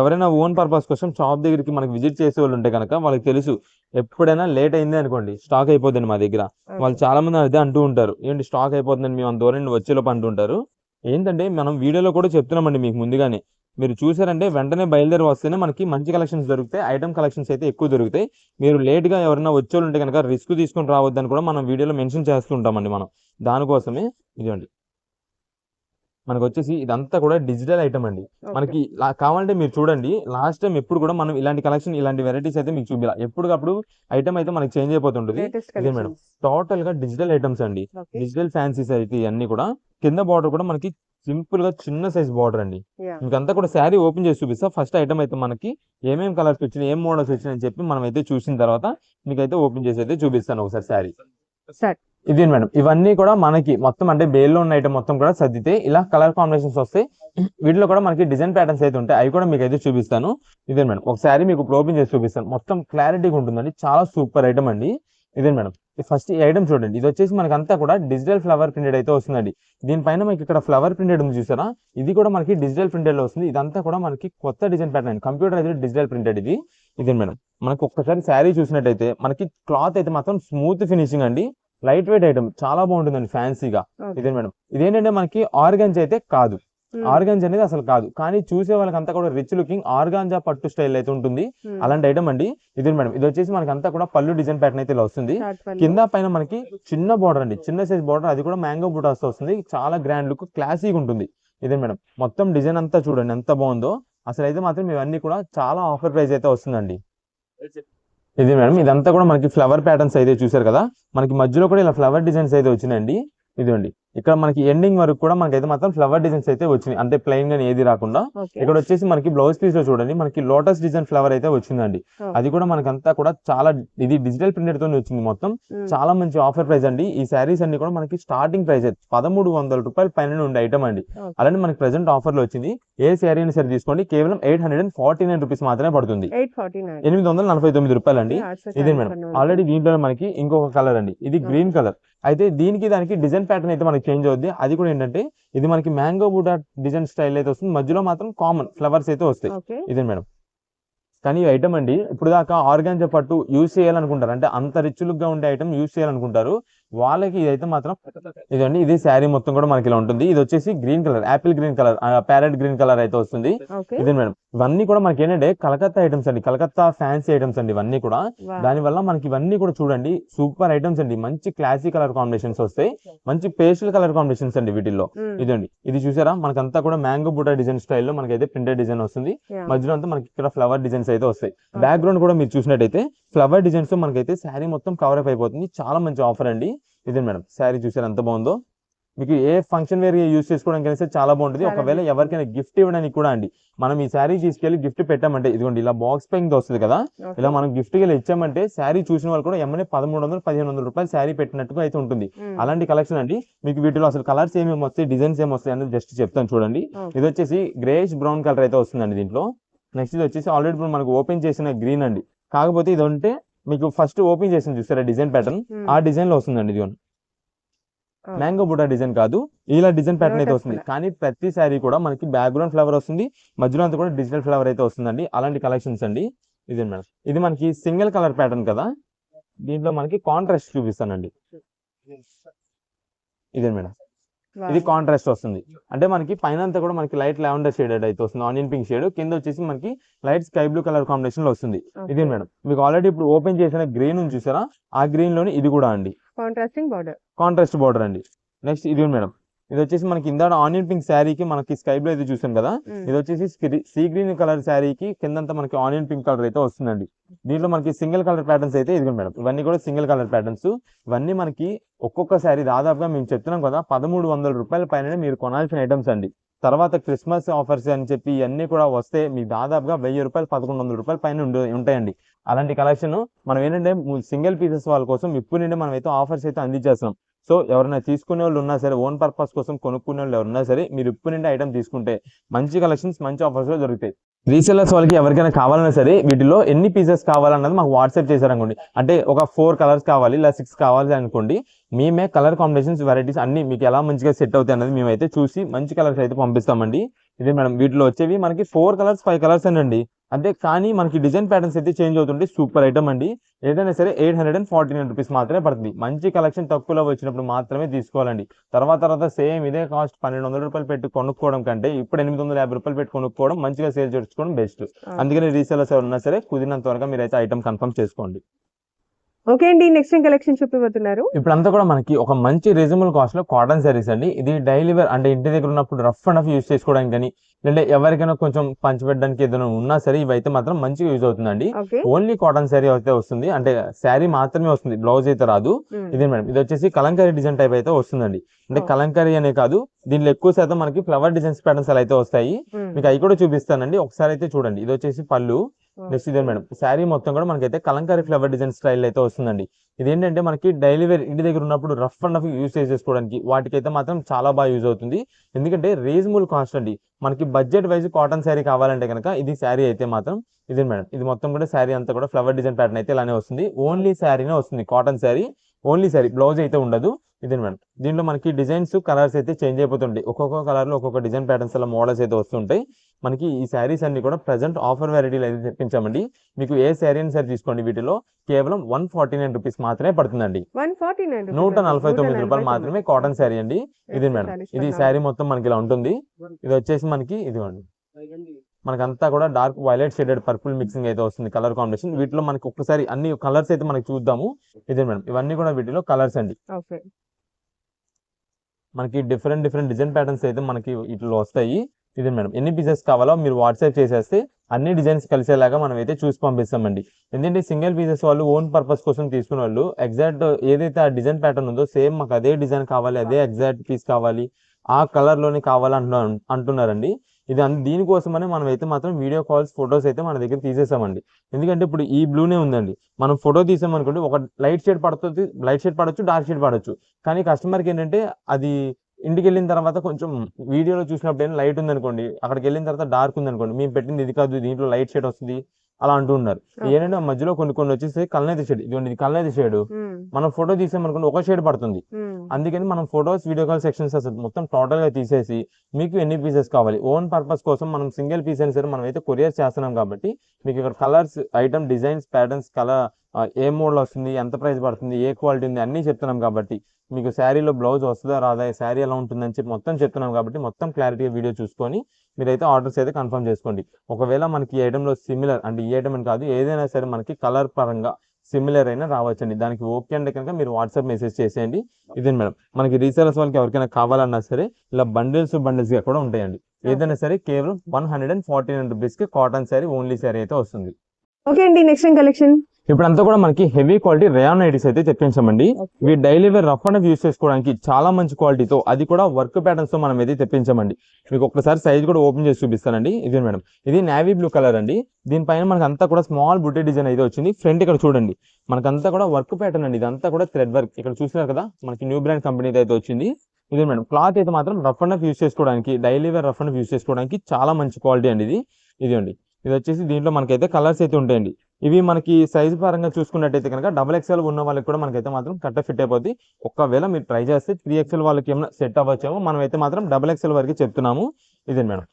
S2: ఎవరైనా ఓన్ పర్పస్ కోసం షాప్ దగ్గరికి మనకి విజిట్ చేసే వాళ్ళు ఉంటే కనుక వాళ్ళకి తెలుసు. ఎప్పుడైనా లేట్ అయింది అనుకోండి స్టాక్ అయిపోతుంది మా దగ్గర. వాళ్ళు చాలా మంది అదే అంటూ ఉంటారు. ఏంటి స్టాక్ అయిపోతుందని మేము అంత దూరం వచ్చేలోపు అంటుంటారు ఏంటంటే మనం వీడియోలో కూడా చెప్తున్నామండి మీకు ముందుగానే. మీరు చూసారంటే వెంటనే బయలుదేరి వస్తేనే మనకి మంచి కలెక్షన్స్ దొరుకుతాయి ఐటమ్ కలెక్షన్స్ అయితే ఎక్కువ దొరుకుతాయి. మీరు లేట్గా ఎవరైనా వచ్చేవాళ్ళు ఉంటే కనుక రిస్క్ తీసుకొని రావద్దని కూడా మనం వీడియోలో మెన్షన్ చేస్తుంటామండి మనం. దానికోసమే ఇదండి మనకు వచ్చేసి ఇదంతా కూడా డిజిటల్ ఐటమ్ అండి. మనకి కావాలంటే మీరు చూడండి. లాస్ట్ టైం ఎప్పుడు కూడా మనం ఇలాంటి కలెక్షన్ ఇలాంటి వెరైటీస్ అయితే మీకు చూపిలా. ఎప్పటికప్పుడు ఐటమ్ అయితే మనకి చేంజ్ అయిపోతుంటుంది. ఇదే మేడం. టోటల్గా డిజిటల్ ఐటమ్స్ అండి. డిజిటల్ ఫ్యాన్సీస్ అయితే ఇవన్నీ కూడా. కింద బార్డర్ కూడా మనకి సింపుల్గా చిన్న సైజ్ బార్డర్ అండి. మీకు అంతా కూడా శారీ ఓపెన్ చేసి చూపిస్తా. ఫస్ట్ ఐటమ్ అయితే మనకి ఏమేమి కలర్స్ వచ్చినాయి ఏం మోడల్స్ వచ్చినాయి అని చెప్పి మనం అయితే చూసిన తర్వాత మీకైతే ఓపెన్ చేసి అయితే చూపిస్తాను ఒకసారి శారీ. ఇది మేడం? ఇవన్నీ కూడా మనకి మొత్తం అంటే బేల్లో ఉన్న ఐటమ్ మొత్తం కూడా సర్దితే ఇలా కలర్ కాంబినేషన్స్ వస్తాయి. వీటిలో కూడా మనకి డిజైన్ ప్యాటర్న్స్ అయితే ఉంటాయి. అవి కూడా మీకు అయితే చూపిస్తాను. ఇదే మేడం? ఒక మీకు ఇప్పుడు ఓపెన్ చేసి చూపిస్తాను. మొత్తం క్లారిటీగా ఉంటుందండి. చాలా సూపర్ ఐటమ్ అండి. ఇదే మేడం? ఫస్ట్ ఈ ఐటమ్ చూడండి. ఇది వచ్చేసి మనకి అంతా కూడా డిజిటల్ ఫ్లవర్ ప్రింటెడ్ అయితే వస్తుందండి. దీనిపైన మనకి ఇక్కడ ఫ్లవర్ ప్రింటెడ్ ఉంది చూసారా? ఇది కూడా మనకి డిజిటల్ ప్రింటెడ్లో వస్తుంది. ఇదంతా కూడా మనకి కొత్త డిజైన్ ప్యాటర్న్ అండి. కంప్యూటర్ అయితే డిజిటల్ ప్రింటెడ్ ఇది. ఇదే మేడం? మనకు ఒక్కసారి శారీ చూసినట్టయితే మనకి క్లాత్ అయితే మాత్రం స్మూత్ ఫినిషింగ్ అండి. లైట్ వెయిట్ ఐటమ్ చాలా బాగుంటుందండి ఫ్యాన్సీగా. ఇదే మేడం. ఇదేంటంటే మనకి ఆర్గంజ్ అయితే కాదు.
S1: Hmm.
S2: ఆర్గాంజ్ అనేది అసలు కాదు. కానీ చూసే వాళ్ళకంతా కూడా రిచ్ లుకింగ్ ఆర్గాంజా పట్టు స్టైల్ అయితే ఉంటుంది.
S1: Hmm.
S2: అలాంటి ఐటమ్ అండి. ఇది మేడం. ఇది వచ్చేసి మనకి అంతా కూడా పళ్ళు డిజైన్ ప్యాటర్న్ అయితే ఇలా వస్తుంది. కింద పైన మనకి చిన్న బార్డర్ అండి. చిన్న సైజ్ బార్డర్ అది కూడా మ్యాంగో బుటాస్ వస్తుంది. చాలా గ్రాండ్ లుక్ క్లాసీగా ఉంటుంది. ఇదే మేడం. మొత్తం డిజైన్ అంతా చూడండి ఎంత బాగుందో. అసలు అయితే మాత్రం ఇవన్నీ కూడా చాలా ఆఫర్ ప్రైస్ అయితే వస్తుందండి. ఇది మేడం ఇదంతా కూడా మనకి ఫ్లవర్ ప్యాటర్న్స్ అయితే చూసారు కదా? మనకి మధ్యలో కూడా ఇలా ఫ్లవర్ డిజైన్స్ అయితే వచ్చినాయండి. ఇదిగోండి. ఇక్కడ మనకి ఎండింగ్ వరకు కూడా మనకైతే మాత్రం ఫ్లవర్ డిజైన్స్ అయితే వచ్చినాయి. అంటే ప్లెయిన్గా ఏది రాకుండా. ఇక్కడ వచ్చేసి మనకి బ్లౌజ్ పీస్లో చూడండి. మనకి లోటస్ డిజైన్ ఫ్లవర్ అయితే వచ్చిందండి. అది కూడా మనకంతా కూడా చాలా ఇది డిజిటల్ ప్రింటెడ్తో వచ్చింది మొత్తం. చాలా మంచి ఆఫర్ ప్రైస్ అండి. ఈ శారీస్ అన్ని కూడా మనకి స్టార్టింగ్ ప్రైస్ పదమూడు వందల రూపాయల పైన ఉండే ఐటమ్ అండి. అలానే మనకి ప్రెసెంట్ ఆఫర్లో వచ్చింది. ఏ శారీ అయినా సరే తీసుకోండి. కేవలం eight hundred and forty nine rupees మాత్రమే పడుతుంది.
S1: 849.
S2: ఎనిమిది వందల నలభై తొమ్మిది రూపాయలు అండి ఇదే మేడం. ఆల్రెడీ దీంట్లో మనకి ఇంకొక కలర్ అండి. ఇది. గ్రీన్ కలర్ అయితే దీనికి దానికి డిజైన్ ప్యాటర్న్ అయితే మనకి చేంజ్ అవుద్ది. అది కూడా ఏంటంటే ఇది మనకి మ్యాంగో బూటా డిజైన్ స్టైల్ అయితే వస్తుంది. మధ్యలో మాత్రం కామన్ ఫ్లవర్స్ అయితే వస్తాయి. ఇదే మేడం. కానీ ఈ ఐటమ్ అండి ఇప్పుడు దాకా ఆర్గాన్జా పట్టు యూజ్ చేయాలనుకుంటారు. అంటే అంత రిచ్ లుక్గా ఉండే ఐటమ్ యూజ్ చేయాలనుకుంటారు. వాళ్ళకి ఇదైతే మాత్రం ఇదండి ఇది శారీ మొత్తం కూడా మనకి ఇలా ఉంటుంది. ఇది వచ్చేసి green colour apple green colour parrot green colour అయితే వస్తుంది.
S1: ఓకే.
S2: ఇదే మేడం ఇవన్నీ కూడా మనకి ఏంటంటే కలకత్తా ఐటమ్స్ అండి కలకత్తా ఫ్యాన్సీ ఐటమ్స్ అండి ఇవన్నీ కూడా. దాని వల్ల మనకి ఇవన్నీ కూడా చూడండి సూపర్ ఐటమ్స్ అండి. మంచి క్లాసీ కలర్ కాంబినేషన్స్ వస్తాయి. మంచి పేస్టల్ కలర్ కాంబినేషన్స్ అండి వీటిల్లో. ఇదండి ఇది చూసారా? మనకంతా కూడా మ్యాంగో బూటా డిజైన్ స్టైల్లో మనకైతే ప్రింటెడ్ డిజైన్ వస్తుంది. మధ్యలో అంతా మనకి ఇక్కడ ఫ్లవర్ డిజైన్స్ అయితే వస్తాయి. బ్యాక్గ్రౌండ్ కూడా మీరు చూసినట్టయితే ఫ్లవర్ డిజైన్స్తో మనకైతే శారీ మొత్తం కవర్ అప్ అయిపోతుంది. చాలా మంచి ఆఫర్ అండి. ఇదే మేడం. శారీ చూసారు ఎంత బాగుందో? మీకు ఏ ఫంక్షన్ వేర్ యూస్ చేసుకోవడానికి చాలా బాగుంటుంది. ఒకవేళ ఎవరికైనా గిఫ్ట్ ఇవ్వడానికి కూడా అండి. మనం ఈ శారీ తీసుకెళ్ళి గిఫ్ట్ పెట్టామంటే ఇదిగోండి ఇలా బాక్స్ పెయింగ్ వస్తుంది కదా? ఇలా మనం గిఫ్ట్గా ఇచ్చామంటే శారీ చూసిన వాళ్ళు కూడా ఎమ్మనే పదమూడు వందలు పదిహేను వందల రూపాయలు శారీ పెట్టినట్టుగా అయితే ఉంటుంది. అలాంటి కలెక్షన్ అండి. మీకు వీటిలో అసలు కలర్స్ ఏమేమి వస్తాయి డిజైన్స్ ఏమి వస్తాయి అనేది జస్ట్ చెప్తాను చూడండి. ఇది వచ్చేసి గ్రేష్ బ్రౌన్ కలర్ అయితే వస్తుందండి దీంట్లో. నెక్స్ట్ ఇది వచ్చేసి ఆల్రెడీ మనకు ఓపెన్ చేసిన గ్రీన్ అండి. కాకపోతే ఇది ఉంటే మీకు ఫస్ట్ ఓపెన్ చేసిన చూసారా డిజైన్ ప్యాటర్న్ ఆ డిజైన్లో వస్తుందండి ఇది మ్యాంగో బుటా డిజైన్ కాదు. ఇలా డిజైన్ ప్యాటర్న్ అయితే వస్తుంది. కానీ ప్రతి శారీ కూడా మనకి బ్యాక్గ్రౌండ్ ఫ్లవర్ వస్తుంది. మధ్యలో అంతా కూడా డిజిటల్ ఫ్లవర్ అయితే వస్తుందండి. అలాంటి కలెక్షన్స్ అండి. ఇది మేడం. ఇది మనకి సింగిల్ కలర్ ప్యాటర్న్ కదా. దీంట్లో మనకి కాంట్రాస్ట్ చూపిస్తానండి. ఇదే మేడం. ఇది కాంట్రాస్ట్ వస్తుంది. అంటే మనకి పైన అంతా కూడా మనకి లైట్ లావెండర్ షేడ్ అయితే వస్తుంది. ఆనియన్ పింక్ షేడ్ కింద వచ్చేసి మనకి లైట్ స్కై బ్లూ కలర్ కాంబినేషన్లో వస్తుంది. ఇదే మేడం? మీకు ఆల్రెడీ ఇప్పుడు ఓపెన్ చేసిన గ్రీన్ ఉంది చూసారా? ఆ గ్రీన్లోని ఇది కూడా అండి.
S1: కాంట్రాస్టింగ్ బార్డర్
S2: కాంట్రాస్ట్ బార్డర్ అండి. నెక్స్ట్ ఇది మేడం? ఇది వచ్చేసి మనకి ఇందాక ఆనియన్ పింక్ శారీకి మనకి స్కై బ్లూ అయితే చూసాం కదా? ఇది వచ్చేసి సీ గ్రీన్ కలర్ శారీకి కిందంతా మనకి ఆనియన్ పింక్ కలర్ అయితే వస్తుందండి. దీంట్లో మనకి సింగిల్ కలర్ ప్యాటర్న్స్ అయితే ఇది మేడం ఇవన్నీ కూడా సింగిల్ కలర్ ప్యాటర్న్స్. ఇవన్నీ మనకి ఒక్కొక్క శారీ దాదాపుగా మేము చెప్తున్నాం కదా పదమూడు వందల రూపాయల పైన మీరు కొనాల్సిన ఐటమ్స్ అండి. తర్వాత క్రిస్మస్ ఆఫర్స్ అని చెప్పి ఇవన్నీ కూడా వస్తే మీకు దాదాపుగా వెయ్యి రూపాయలు పదకొండు వందల రూపాయల పైన ఉంటాయండి. అలాంటి కలెక్షన్ మనం ఏంటంటే సింగిల్ పీసెస్ వాళ్ళ కోసం ఇప్పుడు నుండి మనం అయితే ఆఫర్స్ అయితే అందించేస్తున్నాం. సో ఎవరైనా తీసుకునే వాళ్ళు ఉన్నా సరే ఓన్ పర్పస్ కోసం కొనుక్కునే వాళ్ళు ఎవరున్నా సరే మీరు ఇప్పుడు నుండి ఐటమ్ తీసుకుంటే మంచి కలెక్షన్స్ మంచి ఆఫర్స్ దొరుకుతాయి. రీసెల్లర్స్ వాళ్ళకి ఎవరికైనా కావాలన్నా సరే వీటిలో ఎన్ని పీసెస్ కావాలన్నది మాకు వాట్సాప్ చేశారనుకోండి. అంటే ఒక ఫోర్ కలర్స్ కావాలి ఇలా సిక్స్ కావాలి అనుకోండి మేమే కలర్ కాంబినేషన్స్ వెరైటీస్ అన్ని మీకు ఎలా మంచిగా సెట్ అవుతాయి అన్నది మేమైతే చూసి మంచి కలర్స్ అయితే పంపిస్తామండి. ఇదే మేడం వీటిలో వచ్చేవి మనకి ఫోర్ కలర్స్ ఫైవ్ కలర్స్ అండి అంటే కానీ మనకి డిజైన్ ప్యాటర్న్స్ అయితే చేంజ్ అవుతుంటే సూపర్ ఐటమ్ అండి. ఏదైనా సరే eight hundred and forty nine rupees మాత్రమే పడుతుంది. మంచి కలెక్షన్ తక్కువలో వచ్చినప్పుడు మాత్రమే తీసుకోవాలండి. తర్వాత తర్వాత సేమ్ ఇదే కాస్ట్ పన్నెండు వందల రూపాయలు పెట్టి కొనుక్కోవడం కంటే ఇప్పుడు ఎనిమిది వందల యాభై రూపాయలు పెట్టి కొనుక్కోవడం మంచిగా సేల్ చేసుకోవడం బెస్ట్ అందుకని రీసేలర్స్ ఉన్నా సరే కుదిరినంత వరకు మీరు అయితే ఐటమ్ కన్ఫర్మ్ చేసుకోండి.
S1: ఓకే అండి నెక్స్ట్ ఏం కలెక్షన్ చూపిపోతున్నారు
S2: ఇప్పుడంతా కూడా మనకి ఒక మంచి రీజనబుల్ కాస్ట్లో కాటన్ సారీస్ అండి. ఇది డైలీ వేర్ అంటే ఇంటి దగ్గర ఉన్నప్పుడు రఫ్ అండ్ రఫ్ యూస్ చేసుకోవడానికి కానీ లేదంటే ఎవరికైనా కొంచెం పంచిపెట్టడానికి ఏదైనా ఉన్నా సరే ఇవైతే మాత్రం మంచిగా యూజ్ అవుతుందండి. ఓన్లీ కాటన్ శారీ అయితే వస్తుంది. అంటే శారీ మాత్రమే వస్తుంది. బ్లౌజ్ అయితే రాదు. ఇదే మేడం. ఇది వచ్చేసి కలంకారీ డిజైన్ టైప్ అయితే వస్తుందండి. అంటే
S1: Oh.
S2: కలంకారీ అనే కాదు. దీనిలో ఎక్కువ శాతం మనకి ఫ్లవర్ డిజైన్స్ ప్యాటర్న్స్ అలా అయితే వస్తాయి. మీకు అవి కూడా చూపిస్తానండి. ఒకసారి అయితే చూడండి. ఇది వచ్చేసి పళ్ళు. నెక్స్ట్ ఇదే మేడం. శారీ మొత్తం కూడా మనకైతే కలంకారీ ఫ్లవర్ డిజైన్ స్టైల్ అయితే వస్తుందండి. ఇది ఏంటంటే మనకి డైలీ వేర్ ఇంటి దగ్గర ఉన్నప్పుడు రఫ్ అండ్ రఫ్ యూస్ చేసుకోవడానికి వాటికైతే మాత్రం చాలా బాగా యూజ్ అవుతుంది. ఎందుకంటే రీజనబుల్ కాస్ట్ అండి. మనకి బడ్జెట్ వైజ్ కాటన్ శారీ కావాలంటే కనుక ఇది శారీ అయితే మాత్రం ఇదే మేడం. ఇది మొత్తం కూడా శారీ అంతా కూడా ఫ్లవర్ డిజైన్ ప్యాటర్న్ అయితే ఇలానే వస్తుంది. ఓన్లీ శారీనే వస్తుంది. Cotton sari only sari. Blouse అయితే ఉండదు. ఇదే మేడం. దీంట్లో మనకి డిజైన్స్ కలర్స్ అయితే చేంజ్ అయిపోతుంటాయి. ఒక్కొక్క కలర్లో ఒక్కొక్క డిజైన్ ప్యాటర్న్స్ అలా మోడల్స్ అయితే వస్తుంటాయి. మనకి ఈ శారీస్ అన్ని కూడా ప్రజెంట్ ఆఫర్ వెరైటీలు అయితే తెప్పించామండి. మీకు ఏ శారీ అయినా సరే తీసుకోండి వీటిలో. కేవలం వన్ ఫార్టీ నైన్ రూపీస్ మాత్రమే పడుతుందండి. నూట నలభై తొమ్మిది రూపాయలు మాత్రమే కాటన్ శారీ అండి. ఇది మేడం. ఇది శారీ మొత్తం మనకి ఇలా ఉంటుంది. ఇది వచ్చేసి మనకి ఇదిగోండి. మనకంతా కూడా dark violet shaded purple mixing అయితే వస్తుంది కలర్ కాంబినేషన్ వీటిలో మనకి ఒక్కసారి అన్ని కలర్స్ అయితే మనకి చూద్దాము. ఇదే మేడం. ఇవన్నీ కూడా వీటిలో కలర్స్ అండి. మనకి డిఫరెంట్ డిఫరెంట్ డిజైన్ ప్యాటర్న్స్ అయితే మనకి ఇట్లా వస్తాయి. ఇదే మేడం ఎన్ని పీసెస్ కావాలో మీరు వాట్సాప్ చేసేస్తే అన్ని డిజైన్స్ కలిసేలాగా మనం అయితే చూసి పంపిస్తామండి. ఎందుకంటే సింగిల్ పీసెస్ వాళ్ళు ఓన్ పర్పస్ కోసం తీసుకున్న వాళ్ళు ఎగ్జాక్ట్ ఏదైతే ఆ డిజైన్ ప్యాటర్న్ ఉందో సేమ్ మాకు అదే డిజైన్ కావాలి అదే ఎగ్జాక్ట్ పీస్ కావాలి ఆ కలర్లోనే కావాలి అంటున్నారండి. ఇది అన్- దీనికోసమనే మనం అయితే మాత్రం వీడియో కాల్స్ ఫొటోస్ అయితే మన దగ్గర తీసేసామండి. ఎందుకంటే ఇప్పుడు ఈ బ్లూనే ఉందండి. మనం ఫోటో తీసామనుకుంటే ఒక లైట్ షేడ్ పడుతుంది లైట్ షేడ్ పడవచ్చు డార్క్ షేడ్ పడవచ్చు కానీ కస్టమర్కి ఏంటంటే అది ఇంటికి వెళ్ళిన తర్వాత కొంచెం వీడియోలో చూసినప్పుడు ఏమైనా లైట్ ఉందనుకోండి అక్కడికి వెళ్ళిన తర్వాత డార్క్ ఉందనుకోండి మేము పెట్టింది ఇది కాదు దీంట్లో లైట్ షేడ్ వస్తుంది అలా అంటూ ఉన్నారు. ఏంటంటే ఆ మధ్యలో కొన్ని కొన్ని వచ్చేసి కల్నేది షేడ్ ఇదిగోండి ఇది కల్నేది షేడ్. మనం ఫోటో తీసామనుకోండి ఒక షేడ్ పడుతుంది. అందుకని మనం ఫొటోస్ వీడియో కాల్ సెక్షన్స్ అసలు మొత్తం టోటల్గా తీసేసి మీకు ఎన్ని పీసెస్ కావాలి? ఓన్ పర్పస్ కోసం మనం సింగిల్ పీస్ అయినా సరే మనం అయితే కొరియర్ చేస్తున్నాం కాబట్టి మీకు ఇక్కడ colours item designs patterns colour ఏ మోడల్ వస్తుంది ఎంత ప్రైస్ పడుతుంది ఏ క్వాలిటీ ఉంది అన్నీ చెప్తున్నాం కాబట్టి మీకు శారీలో బ్లౌజ్ వస్తుందా రాదా శారీ ఎలా ఉంటుందని చెప్పి మొత్తం చెప్తున్నాం కాబట్టి మొత్తం క్లారిటీగా వీడియో చూసుకొని మీరైతే ఆర్డర్స్ అయితే కన్ఫర్మ్ చేసుకోండి. ఒకవేళ మనకి ఈ ఐటెంలో సిమిలర్ అంటే ఈ ఐటమ్ అని కాదు ఏదైనా సరే మనకి కలర్ పరంగా సిమిలర్ అయినా రావచ్చండి. దానికి ఓకే అంటే కనుక మీరు వాట్సాప్ మెసేజ్ చేసేయండి. ఇదే మేడం మనకి రీసేలర్స్ వాళ్ళకి ఎవరికైనా కావాలన్నా సరే ఇలా బండిల్స్ బండిల్స్గా కూడా ఉంటాయండి. ఏదైనా సరే కేవలం one hundred and forty nine రూపీస్కి కాటన్ శారీ ఓన్లీ శారీ అయితే వస్తుంది.
S1: ఓకే అండి నెక్స్ట్ టైం కలెక్షన్
S2: ఇప్పుడంతా కూడా మనకి హెవీ క్వాలిటీ రేయాన్ ఐటీస్ అయితే తెప్పించామండి. ఇవి daily wear rough and use చేసుకోవడానికి చాలా మంచి క్వాలిటీతో అది కూడా వర్క్ ప్యాటర్న్స్తో మనం అయితే తెప్పించామండి. మీకు ఒకసారి సైజ్ కూడా ఓపెన్ చేసి చూపిస్తానండి. ఇది మేడం. ఇది నేవీ బ్లూ కలర్ అండి. దీనిపైన మనకి అంతా కూడా స్మాల్ బుట్టి డిజైన్ అయితే వచ్చింది. ఫ్రంట్ ఇక్కడ చూడండి. మనకంతా కూడా వర్క్ ప్యాటర్న్ అండి. ఇదంతా కూడా థ్రెడ్ వర్క్ ఇక్కడ చూసినారు కదా మనకి న్యూ బ్రాండ్ కంపెనీ అయితే వచ్చింది. ఇది మేడం. క్లాత్ అయితే మాత్రం రఫ్ అండ్ యూస్ చేసుకోవడానికి daily wear rough and use చేసుకోవడానికి చాలా మంచి క్వాలిటీ అండి ఇది. ఇది అండి ఇది వచ్చేసి దీంట్లో మనకైతే కలర్స్ అయితే ఉంటాయండి. ఇవి మనకి సైజ్ పరంగా చూసుకున్నట్టయితే కనుక డబల్ ఎక్స్ఎల్ ఉన్న వాళ్ళకి కూడా మనకైతే మాత్రం కట్ట ఫిట్ అయిపోద్ది. ఒకవేళ మీరు ట్రై చేస్తే త్రీ ఎక్స్ఎల్ వాళ్ళకి ఏమైనా సెట్ అవ్వచ్చేమో మనం అయితే మాత్రం డబల్ ఎక్స్ఎల్ వరకు చెప్తున్నాము. ఇదే మేడం.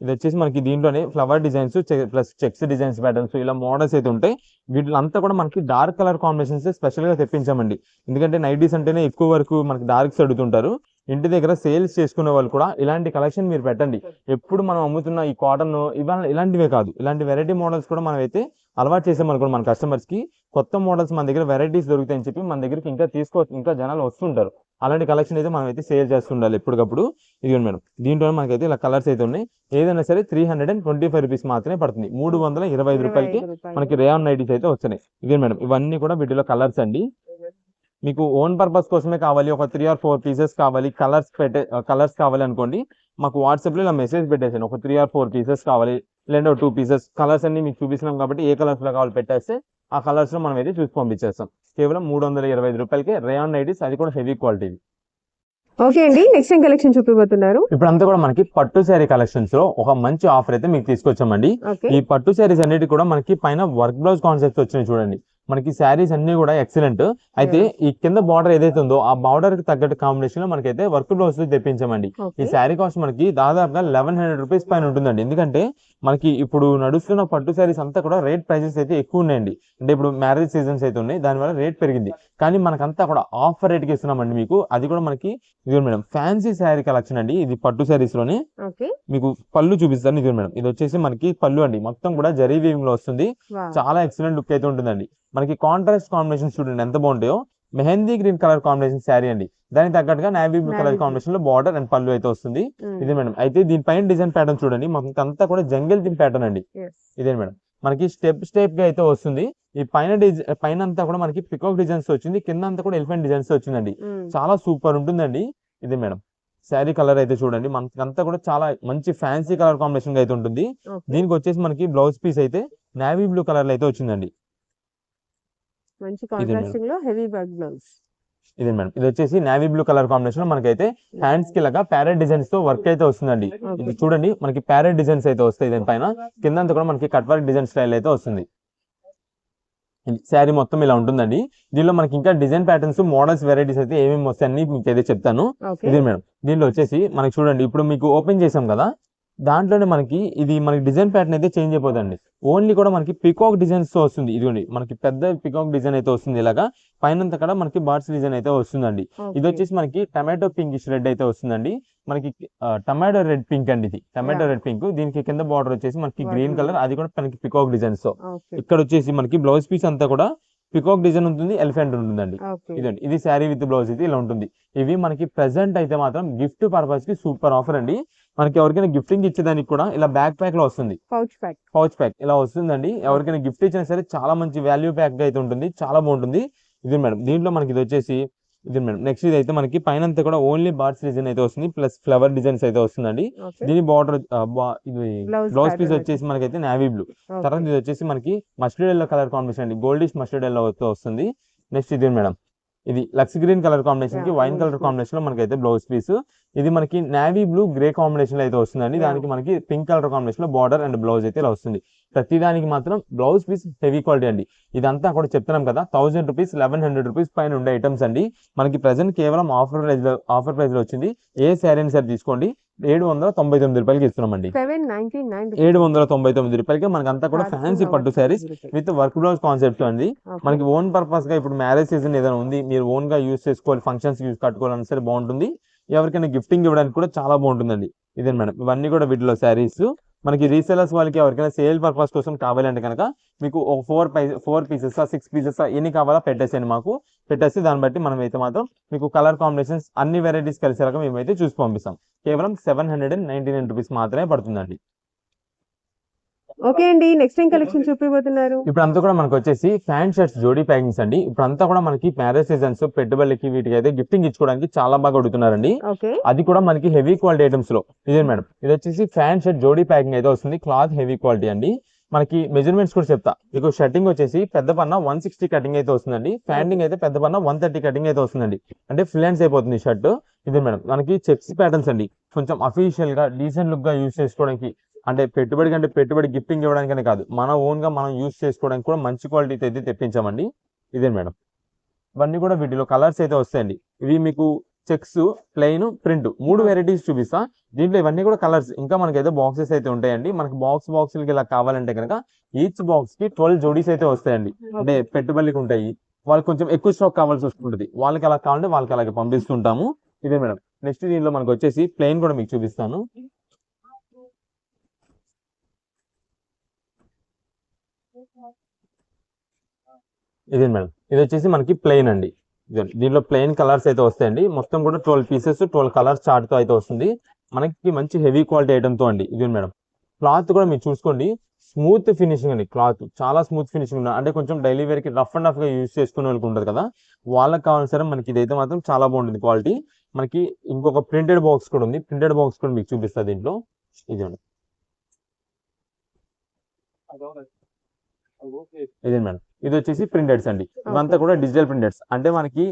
S2: ఇది వచ్చేసి మనకి దీంట్లోనే flower designs plus checks designs patterns ఇలా మోడల్స్ అయితే ఉంటాయి. వీటిలో అంతా కూడా మనకి డార్క్ కలర్ కాంబినేషన్స్ స్పెషల్గా తెప్పించామండి. ఎందుకంటే నైటీస్ అంటేనే ఎక్కువ వరకు మనకి డార్క్స్ అడుగుతుంటారు ఇంటి దగ్గర సేల్స్ చేసుకునే వాళ్ళు కూడా ఇలాంటి కలెక్షన్ మీరు పెట్టండి. ఎప్పుడు మనం అమ్ముతున్న ఈ కాటన్ ఇవాళ ఇలాంటివే కాదు. ఇలాంటి వెరైటీ మోడల్స్ కూడా మనం అయితే అలవాటు చేసామనుకోండి మన కస్టమర్స్కి కొత్త మోడల్స్ మన దగ్గర వెరైటీస్ దొరుకుతాయని చెప్పి మన దగ్గరికి ఇంకా తీసుకో ఇంకా జనాలు వస్తుంటారు. అలాంటి కలెక్షన్ అయితే మనం అయితే సేల్ చేస్తుండాలి ఎప్పటికప్పుడు. ఇది మేడం దీంట్లో మనకైతే ఇలా కలర్స్ అయితే ఉన్నాయి. ఏదైనా సరే three hundred and twenty five rupees మాత్రమే పడుతుంది. మూడు వందల ఇరవై ఐదు రూపాయలకి మనకి రేయాన్ నైటీస్ అయితే వస్తున్నాయి. ఇదే మేడం ఇవన్నీ కూడా వీటిలో కలర్స్ అండి. మీకు ఓన్ పర్పస్ కోసమే కావాలి ఒక త్రీ ఆర్ ఫోర్ పీసెస్ కావాలి కలర్స్ పెట్టే కలర్స్ కావాలి అనుకోండి మాకు వాట్సాప్లో ఇలా మెసేజ్ పెట్టేసాను ఒక త్రీ ఆర్ ఫోర్ పీసెస్ కావాలి లేదంటే టూ పీసెస్ కలర్స్ అన్ని మీకు చూపిస్తున్నాం కాబట్టి ఏ కలర్స్లో కావాలి పెట్టేస్తే ఆ కలర్స్లో మనం అయితే చూసి పంపించేస్తాం. కేవలం మూడు వందల ఇరవై ఐదు రూపాయలకి రేయాన్ నైటీస్ అది కూడా హెవీ క్వాలిటీ
S1: ఓకే అండి నెక్స్ట్ టైం కలెక్షన్ చూపిపోతున్నారు
S2: ఇప్పుడంతా కూడా మనకి పట్టు శారీ కలెక్షన్స్లో ఒక మంచి ఆఫర్ అయితే మీకు తీసుకొచ్చామండి. ఈ పట్టు శారీస్ అన్నిటి కూడా మనకి పైన వర్క్ బ్లౌజ్ కాన్సెప్ట్స్ వచ్చినాయి చూడండి. మనకి శారీస్ అన్ని కూడా ఎక్సలెంట్. అయితే ఈ కింద బార్డర్ ఏదైతే ఉందో ఆ బార్డర్కి తగ్గట్టు కాంబినేషన్లో మనకైతే వర్క్ బ్లౌజ్ తెప్పించామండి. ఈ శారీ కాస్ట్ మనకి దాదాపుగా లెవెన్ హండ్రెడ్ రూపీస్ పైన ఉంటుందండి. ఎందుకంటే మనకి ఇప్పుడు నడుస్తున్న పట్టు శారీస్ అంతా కూడా రేట్ ప్రైజెస్ అయితే ఎక్కువ ఉన్నాయండి. అంటే ఇప్పుడు మ్యారేజ్ సీజన్స్ అయితే ఉన్నాయి దానివల్ల రేట్ పెరిగింది. కానీ మనకంతా కూడా ఆఫర్ రేట్కి ఇస్తున్నామండి మీకు. అది కూడా మనకి ఇది మేడం ఫ్యాన్సీ శారీ కలెక్షన్ అండి. ఇది పట్టు
S1: శారీస్లోనే
S2: మీకు పళ్ళు చూపిస్తాను. ఇది మేడం ఇది వచ్చేసి మనకి పళ్ళు అండి. మొత్తం కూడా జరీ వీవింగ్లో వస్తుంది చాలా ఎక్సలెంట్ లుక్ అయితే ఉంటుందండి. మనకి కాంట్రాస్ట్ కాంబినేషన్ చూడండి ఎంత బాగుంటాయో. Mehndi green colour combination sari అండి. దానికి తగ్గట్టుగా నావీ బ్లూ కలర్. కాంబినేషన్లో బార్డర్ అండ్ పళ్ళు అయితే వస్తుంది. ఇదే మేడం. అయితే దీనిపైన డిజైన్ ప్యాటర్న్ చూడండి. మనకి అంతా కూడా జంగిల్ థింగ్ ప్యాటర్న్ అండి. ఇదే మేడం. మనకి స్టెప్ స్టెప్గా అయితే వస్తుంది. ఈ పైన డిజైన్ పైన అంతా కూడా మనకి పికాక్ డిజైన్స్ వచ్చింది. కింద అంతా కూడా ఎలిఫెంట్ డిజైన్స్ వచ్చిందండి. చాలా సూపర్ ఉంటుందండి. ఇది మేడం. శారీ కలర్ అయితే చూడండి. మనకి అంతా కూడా చాలా మంచి ఫ్యాన్సీ కలర్ కాంబినేషన్ అయితే ఉంటుంది. దీనికి వచ్చేసి మనకి బ్లౌజ్ పీస్ అయితే నావీ బ్లూ కలర్లో అయితే వచ్చిందండి.
S1: మంచి. కాంట్రాస్టింగ్లో హెవీ వర్క్ బ్లౌజ్
S2: ఇది మేడం. ఇది వచ్చేసి నావీ బ్లూ కలర్ కాంబినేషన్లో మనకైతే హ్యాండ్స్కి లాగా ప్యారెట్ డిజైన్స్తో వర్క్ అయితే వస్తుందండి. ఇది చూడండి మనకి ప్యారెట్ డిజైన్స్ అయితే వస్తాయి దీనిపైన కింద అంతా కూడా మనకి కట్ వర్క్ డిజైన్ స్టైల్ అయితే వస్తుంది. శారీ మొత్తం ఇలా ఉంటుందండి. దీనిలో మనకి ఇంకా డిజైన్ ప్యాటర్న్స్ మోడల్స్ వెరైటీస్ అయితే ఏమేమి వస్తాయని మీకు అయితే చెప్తాను. ఇది మేడం. దీనిలో వచ్చేసి మనకి చూడండి ఇప్పుడు మీకు ఓపెన్ చేసాం కదా. దాంట్లోనే మనకి ఇది మనకి డిజైన్ ప్యాటర్న్ అయితే చేంజ్ అయిపోతుంది ఓన్లీ కూడా మనకి పికాక్ డిజైన్స్తో వస్తుంది. ఇదిగోండి మనకి పెద్ద పికాక్ డిజైన్ అయితే వస్తుంది ఇలాగా. పైన కూడా మనకి బర్డ్స్ డిజైన్ అయితే వస్తుందండి. ఇది వచ్చేసి మనకి టమాటో పింకిష్ రెడ్ అయితే వస్తుందండి. మనకి టమాటో రెడ్ పింక్ అండి ఇది. టమాటో. రెడ్ పింక్ దీనికి కింద బార్డర్ వచ్చేసి మనకి. గ్రీన్ కలర్ అది కూడా మనకి పికాక్
S1: డిజైన్స్తో.
S2: ఇక్కడ వచ్చేసి మనకి బ్లౌజ్ పీస్ అంతా కూడా పికాక్ డిజైన్ ఉంటుంది ఎలిఫెంట్ ఉంటుందండి. ఇదండి ఇది శారీ విత్ బ్లౌజ్ అయితే ఇలా ఉంటుంది. ఇవి మనకి ప్రెసెంట్ అయితే మాత్రం గిఫ్ట్ పర్పస్కి సూపర్ ఆఫర్ అండి. మనకి ఎవరికైనా గిఫ్టింగ్ ఇచ్చేదానికి కూడా ఇలా బ్యాక్ ప్యాక్లో వస్తుంది.
S1: పౌచ్ ప్యాక్
S2: పౌచ్ ప్యాక్ ఇలా వస్తుందండి. ఎవరికైనా గిఫ్ట్ ఇచ్చినా సరే చాలా మంచి వాల్యూ ప్యాక్ అయితే ఉంటుంది. చాలా బాగుంటుంది. ఇది మేడం దీంట్లో మనకి ఇది వచ్చేసి ఇది మేడం నెక్స్ట్ ఇది అయితే మనకి పైన అంతా కూడా ఓన్లీ బార్డ్స్ డిజైన్ అయితే వస్తుంది. ప్లస్ ఫ్లవర్ డిజైన్స్ అయితే వస్తుందండి. దీని బార్డర్ ఇది బ్లౌజ్ పీస్ వచ్చేసి మనకైతే నావీ బ్లూ తర్వాత ఇది వచ్చేసి మనకి మస్టర్డ్ ఎల్లో కలర్ కాంబినేషన్ అండి. గోల్డిష్ మస్టర్డ్ ఎల్లో వస్తుంది. నెక్స్ట్ ఇది మేడం? ఇది లక్స్ గ్రీన్ కలర్
S1: కాంబినేషన్కి
S2: వైన్ కలర్. కాంబినేషన్లో మనకైతే బ్లౌజ్ పీస్ ఇది మనకి నావీ బ్లూ గ్రే కాంబినేషన్లో అయితే వస్తుందండి. దానికి మనకి పింక్ కలర్ కాంబినేషన్లో బార్డర్ అండ్ బ్లౌజ్ అయితే ఇలా వస్తుంది. ప్రతి దానికి మాత్రం బ్లౌజ్ పీస్ హెవీ క్వాలిటీ అండి. ఇదంతా కూడా చెప్తున్నాం కదా thousand rupees eleven hundred rupees పైన ఉండే ఐటమ్స్ అండి. మనకి ప్రెసెంట్ కేవలం ఆఫర్ ప్రైస్లో ఆఫర్ ప్రైస్లో వచ్చింది. ఏ శారీ సరే తీసుకోండి. ఏడు వందల తొంభై తొమ్మిది రూపాయలకి ఇస్తున్నామండి. ఏడు వందల తొంభై తొమ్మిది రూపాయలకి మనకి అంతా కూడా ఫ్యాన్సీ పట్టు saris with work blouse concept అండి. మనకి ఓన్ పర్పస్గా ఇప్పుడు మ్యారేజ్ సీజన్ ఏదైనా ఉంది మీరు ఓన్గా యూస్ చేసుకోవాలి ఫంక్షన్స్ యూస్ కట్టుకోవాలని సరే బాగుంటుంది. ఎవరికైనా గిఫ్టింగ్ ఇవ్వడానికి కూడా చాలా బాగుంటుందండి. ఇదే మేడం ఇవన్నీ కూడా వీటిలో శారీస్ మనకి రీసెలర్స్ వాళ్ళకి ఎవరికైనా సేల్ పర్పస్ కోసం కావాలంటే కనుక మీకు ఒక ఫోర్ పై ఫోర్ పీసెస్ సిక్స్ పీసెస్ ఎన్ని కావాలా పెట్టేసేయండి మాకు. పెట్టేసి దాన్ని బట్టి మనం అయితే మాత్రం మీకు కలర్ కాంబినేషన్స్ అన్ని వెరైటీస్ కలిసేలాగా మేమైతే చూసి పంపిస్తాం. కేవలం seven hundred and ninety nine rupees మాత్రమే పడుతుందండి.
S1: ఓకే అండి నెక్స్ట్ టైం కలెక్షన్ చూపిపోతున్నారు
S2: ఇప్పుడు అంతా కూడా మనకు వచ్చేసి ఫ్యాన్ షర్ట్స్ జోడీ ప్యాకింగ్స్ అండి. ఇప్పుడు అంతా కూడా మనకి మ్యారేజ్ సీజన్స్ పెట్టుబడులకి వీటికి అయితే గిఫ్టింగ్ ఇచ్చుకోవడానికి చాలా బాగా అడుగుతున్నారండి. అది కూడా మనకి హెవీ క్వాలిటీ ఐటమ్స్లో. ఇదే మేడం. ఇది వచ్చేసి ఫ్యాన్ షర్ట్ జోడీ ప్యాకింగ్ అయితే వస్తుంది. క్లాత్ హెవీ క్వాలిటీ అండి. మనకి మెజర్మెంట్స్ కూడా చెప్తా. మీకు షర్టింగ్ వచ్చేసి పెద్ద పన్న వన్ సిక్స్టీ కటింగ్ అయితే వస్తుందండి. ఫ్యాండింగ్ అయితే పెద్ద పన్న వన్ థర్టీ కటింగ్ అయితే వస్తుందండి. అంటే ఫ్లాన్స్ అయిపోతుంది షర్ట్ ఇదే మేడం మనకి చెక్స్ ప్యాటర్న్స్ అండి. కొంచెం అఫీషియల్గా డీసెంట్ లుక్గా యూస్ చేసుకోవడానికి అంటే పెట్టుబడి కంటే పెట్టుబడి గిఫ్టింగ్ ఇవ్వడానికనే కాదు. మన ఓన్గా మనం యూస్ చేసుకోవడానికి కూడా మంచి క్వాలిటీ అయితే తెప్పించామండి. ఇదే మేడం ఇవన్నీ కూడా వీటిలో కలర్స్ అయితే వస్తాయండి. ఇవి మీకు చెక్స్ ప్లెయిన్ ప్రింట్. మూడు వెరైటీస్ చూపిస్తా. దీంట్లో ఇవన్నీ కూడా కలర్స్ ఇంకా మనకైతే బాక్సెస్ అయితే ఉంటాయండి. మనకి బాక్స్ బాక్సులకి ఇలా కావాలంటే కనుక ఈచ్ బాక్స్కి ట్వెల్వ్ జోడీస్ అయితే వస్తాయండి. అంటే పెట్టుబడికి ఉంటాయి. వాళ్ళకి కొంచెం ఎక్కువ స్టాక్ కావాల్సి వస్తుంటుంది. వాళ్ళకి అలా కావాలంటే వాళ్ళకి అలాగే పంపిస్తుంటాము. ఇదే మేడం. నెక్స్ట్ దీనిలో మనకు వచ్చేసి ప్లెయిన్ కూడా మీకు చూపిస్తాను. ఇదే మేడం. ఇది వచ్చేసి మనకి ప్లెయిన్ అండి. దీంట్లో ప్లెయిన్ కలర్స్ అయితే వస్తాయండి. మొత్తం కూడా ట్వెల్వ్ పీసెస్ ట్వెల్వ్ కలర్స్ చార్ట్తో అయితే వస్తుంది. మనకి మంచి హెవీ క్వాలిటీ ఐటమ్తో అండి. ఇది మేడం. క్లాత్ కూడా మీరు చూసుకోండి. స్మూత్ ఫినిషింగ్ అండి క్లాత్ చాలా స్మూత్ ఫినిషింగ్ ఉంది అంటే కొంచెం డైలీ వేర్కి రఫ్ అండ్ రఫ్గా యూస్ చేసుకునే వాళ్ళకి ఉంటుంది కదా. వాళ్ళకి కావాల్సిన మనకి ఇదైతే మాత్రం చాలా బాగుంటుంది క్వాలిటీ మనకి ఇంకొక ప్రింటెడ్ బాక్స్ కూడా ఉంది. ప్రింటెడ్ బాక్స్ కూడా మీకు చూపిస్తా దీంట్లో. ఇది ఇదే మేడం. ఇది వచ్చేసి ప్రింటెడ్స్ అండి. ఇవంతా కూడా డిజిటల్ ప్రింటెడ్స్ అంటే మనకి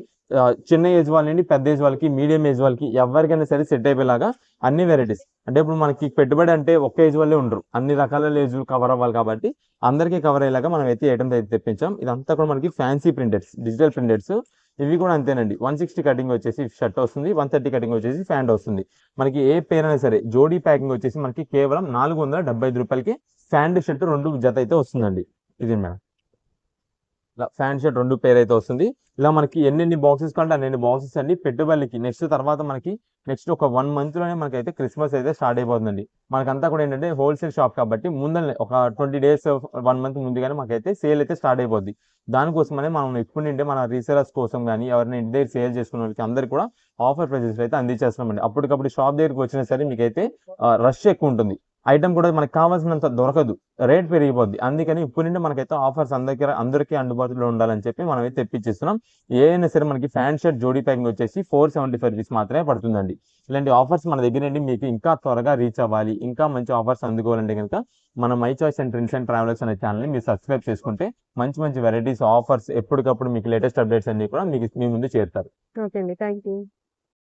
S2: చిన్న ఏజ్ వాళ్ళ నుండి పెద్ద ఏజ్ వాళ్ళకి మీడియం ఏజ్ వాళ్ళకి ఎవరికైనా సరే సెట్ అయిపోయేలాగా అన్ని వెరైటీస్ అంటే ఇప్పుడు మనకి పెట్టుబడి అంటే ఒక్క ఏజ్ వాళ్ళే ఉండరు. అన్ని రకాల ఏజ్ కవర్ అవ్వాలి కాబట్టి అందరికీ కవర్ అయ్యేలాగా మనం అయితే ఐటమ్స్ అయితే తెప్పించాం. ఇదంతా కూడా మనకి ఫ్యాన్సీ ప్రింటెడ్స్ డిజిటల్ ప్రింటెడ్స్ ఇవి కూడా అంతేనండి. వన్ సిక్స్టీ కటింగ్ వచ్చేసి షర్ట్ వస్తుంది. వన్ థర్టీ కటింగ్ వచ్చేసి ప్యాంట్ వస్తుంది. మనకి ఏ పేరు అయినా సరే జోడీ ప్యాకింగ్ వచ్చేసి మనకి కేవలం నాలుగు వందల డెబ్బై ఐదు రూపాయలకి ప్యాంట్ షర్ట్ రెండు జత అయితే వస్తుందండి. ఇది మేడం? ఇలా ఫ్యాన్ షర్ట్ రెండు పేరు అయితే వస్తుంది. ఇలా మనకి ఎన్నెన్ని బాక్సెస్ కంటే అన్ని బాక్సెస్ అండి. పెట్టుబడికి నెక్స్ట్ తర్వాత మనకి నెక్స్ట్ ఒక వన్ మంత్లోనే మనకైతే క్రిస్మస్ అయితే స్టార్ట్ అయిపోతుందండి. మనకంతా కూడా ఏంటంటే హోల్సేల్ షాప్ కాబట్టి ముందనే ఒక ట్వంటీ డేస్ వన్ మంత్ ముందుగానే మాకైతే సేల్ అయితే స్టార్ట్ అయిపోద్ది. దానికోసమనే మనం ఇప్పుడు మన రీసేలర్స్ కోసం కానీ ఎవరైనా ఇంటి దగ్గర సేల్ చేసుకున్న వాళ్ళకి అందరికీ కూడా ఆఫర్ ప్రైజెస్ అయితే అందించేస్తున్నామండి. అప్పటికప్పుడు షాప్ దగ్గరికి వచ్చినా సరే మీకైతే రష్ ఎక్కువ ఉంటుంది. ఐటమ్ కూడా మనకి కావాల్సినంత దొరకదు. రేట్ పెరిగిపోద్ది. అందుకని ఇప్పుడు నుండి మనకైతే ఆఫర్స్ అందరికీ అందరికీ అందుబాటులో ఉండాలని చెప్పి మనం అయితే తెప్పించేస్తున్నాం. ఏదైనా సరే మనకి ఫ్యాన్ షర్ట్ జోడీ ప్యాకింగ్ వచ్చేసి ఫోర్ సెవెంటీ ఫైవ్ రూపీస్ మాత్రమే పడుతుందండి. ఇలాంటి ఆఫర్స్ మన దగ్గర నుండి మీకు ఇంకా త్వరగా రీచ్ అవ్వాలి. ఇంకా మంచి ఆఫర్స్ అందుకోవాలంటే కనుక మన my choice and trends and travellers అనే ఛానల్ని మీరు సబ్స్క్రైబ్ చేసుకుంటే మంచి మంచి వెరైటీస్ ఆఫర్స్ ఎప్పటికప్పుడు మీకు లేటెస్ట్ అప్డేట్స్ అన్ని కూడా మీకు మీ ముందు చేరుతారు.
S1: ఓకే అండి. Thank you